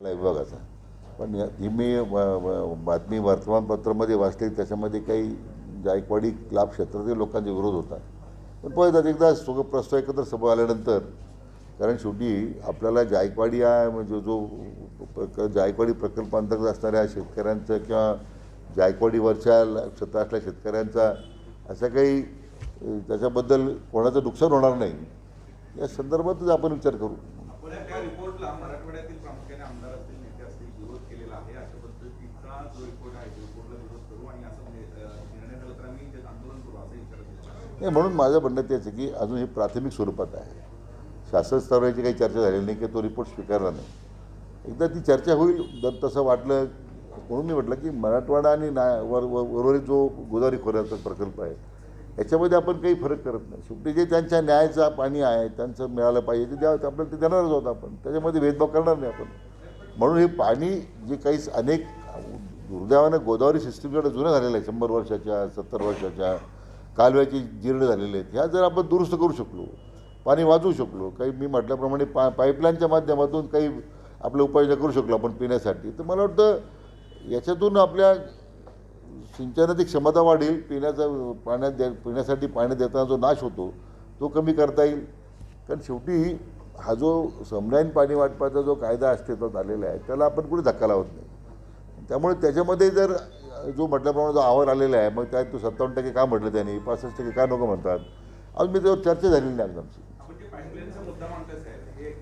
विभागाचा पण ही मी बातमी वर्तमानपत्रामध्ये वाचली त्याच्यामध्ये काही जायकवाडी क्लाब क्षेत्रातील लोकांचा विरोध होता पण परत एकदा सुख प्रस्ताव एकत्र सभा आल्यानंतर कारण शेवटी आपल्याला जायकवाडी हा म्हणजे जो जायकवाडी प्रकल्पांतर्गत असणाऱ्या शेतकऱ्यांचं किंवा जायकवाडीवरच्या क्षेत्रात असल्या शेतकऱ्यांचा असा काही त्याच्याबद्दल कोणाचं नुकसान होणार नाही. या संदर्भातच आपण विचार करू. रिपोर्टला मराठवाड्यातील प्रामुख्याने आमदार असतील नेते असतील विरोध केलेला आहे. अशा पद्धतीचा जो रिपोर्ट आहे रिपोर्टला विरोध करू आणि असं म्हणजे, निर्णय झाला तर आम्ही आंदोलन करू असं विचारत नाही म्हणून माझं म्हणणं तेच आहे की अजून हे प्राथमिक स्वरूपात आहे. शासन स्तराची काही चर्चा झालेली नाही की तो रिपोर्ट स्वीकारला नाही. एकदा ती चर्चा होईल जर तसं वाटलं म्हणून मी म्हटलं की मराठवाडा आणि ना वर वर- उर्वरित जो गोदावरी खोऱ्याचा प्रकल्प आहे याच्यामध्ये आपण काही फरक करत नाही. शेवटी जे त्यांच्या न्यायाचा पाणी आहे त्यांचं मिळालं पाहिजे ते द्यावं आपल्याला ते देणारच होतं आपण. त्याच्यामध्ये भेदभाव करणार नाही आपण. म्हणून हे पाणी जे काही अनेक दुर्दैवानं गोदावरी सिस्टीमकडे जुनं झालेलं आहे शंभर वर्षाच्या सत्तर वर्षाच्या कालव्याची जीर्ण झालेले आहेत. ह्या जर आपण दुरुस्त करू शकलो पाणी वाचवू शकलो काही मी म्हटल्याप्रमाणे पा पाईपलाईनच्या माध्यमातून काही आपल्या उपाययोजना करू शकलो आपण पिण्यासाठी तर मला वाटतं याच्यातून आपल्या सिंचनाची क्षमता वाढेल पिण्याचा पाण्यात द्या पिण्यासाठी पाणी देताना जो नाश होतो तो कमी करता येईल. कारण शेवटी हा जो समराईन पाणी वाटपाचा जो कायदा अस्तित्वात आलेला आहे त्याला आपण कुठे धक्का लावत नाही. त्यामुळे त्याच्यामध्ये जर जो म्हटल्याप्रमाणे जो आवर आलेला आहे मग त्यात तो सत्तावन्न टक्के का म्हटलं त्यांनी पासष्ट टक्के का नको म्हणतात? अजून मी त्यावर चर्चा झालेली नाही आमची.